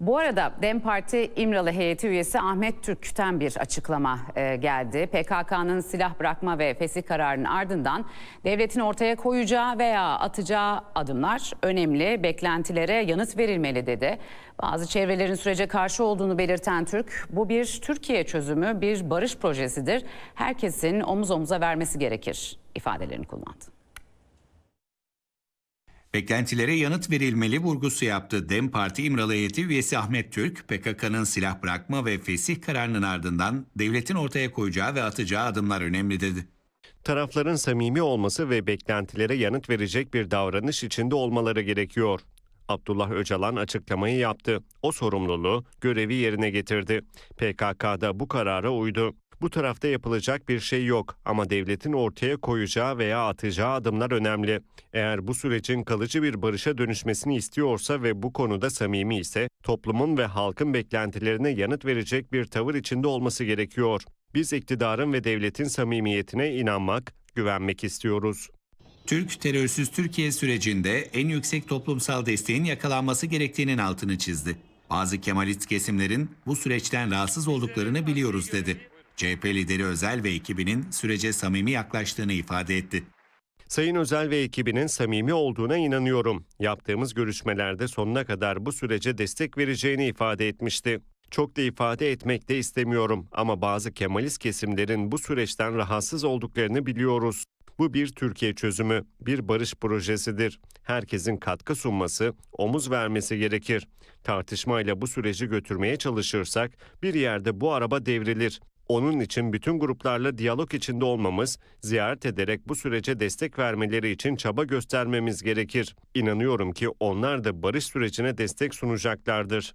Bu arada DEM Parti İmralı heyeti üyesi Ahmet Türk'ten bir açıklama e, geldi. PKK'nın silah bırakma ve fesih kararının ardından devletin ortaya koyacağı veya atacağı adımlar önemli. Beklentilere yanıt verilmeli dedi. Bazı çevrelerin sürece karşı olduğunu belirten Türk, bu bir Türkiye çözümü, bir barış projesidir. Herkesin omuz omuza vermesi gerekir ifadelerini kullandı. Beklentilere yanıt verilmeli vurgusu yaptı. DEM Parti İmralı heyeti üyesi Ahmet Türk, PKK'nın silah bırakma ve fesih kararının ardından devletin ortaya koyacağı ve atacağı adımlar önemli dedi. Tarafların samimi olması ve beklentilere yanıt verecek bir davranış içinde olmaları gerekiyor. Abdullah Öcalan açıklamayı yaptı. O sorumluluğu, görevi yerine getirdi. PKK da bu karara uydu. Bu tarafta yapılacak bir şey yok ama devletin ortaya koyacağı veya atacağı adımlar önemli. Eğer bu sürecin kalıcı bir barışa dönüşmesini istiyorsa ve bu konuda samimi ise toplumun ve halkın beklentilerine yanıt verecek bir tavır içinde olması gerekiyor. Biz iktidarın ve devletin samimiyetine inanmak, güvenmek istiyoruz. Türk terörsüz Türkiye sürecinde en yüksek toplumsal desteğin yakalanması gerektiğinin altını çizdi. Bazı Kemalist kesimlerin bu süreçten rahatsız olduklarını biliyoruz dedi. CHP lideri Özel ve ekibinin sürece samimi yaklaştığını ifade etti. Sayın Özel ve ekibinin samimi olduğuna inanıyorum. Yaptığımız görüşmelerde sonuna kadar bu sürece destek vereceğini ifade etmişti. Çok da ifade etmek de istemiyorum ama bazı Kemalist kesimlerin bu süreçten rahatsız olduklarını biliyoruz. Bu bir Türkiye çözümü, bir barış projesidir. Herkesin katkı sunması, omuz vermesi gerekir. Tartışmayla bu süreci götürmeye çalışırsak bir yerde bu araba devrilir. Onun için bütün gruplarla diyalog içinde olmamız, ziyaret ederek bu sürece destek vermeleri için çaba göstermemiz gerekir. İnanıyorum ki onlar da barış sürecine destek sunacaklardır.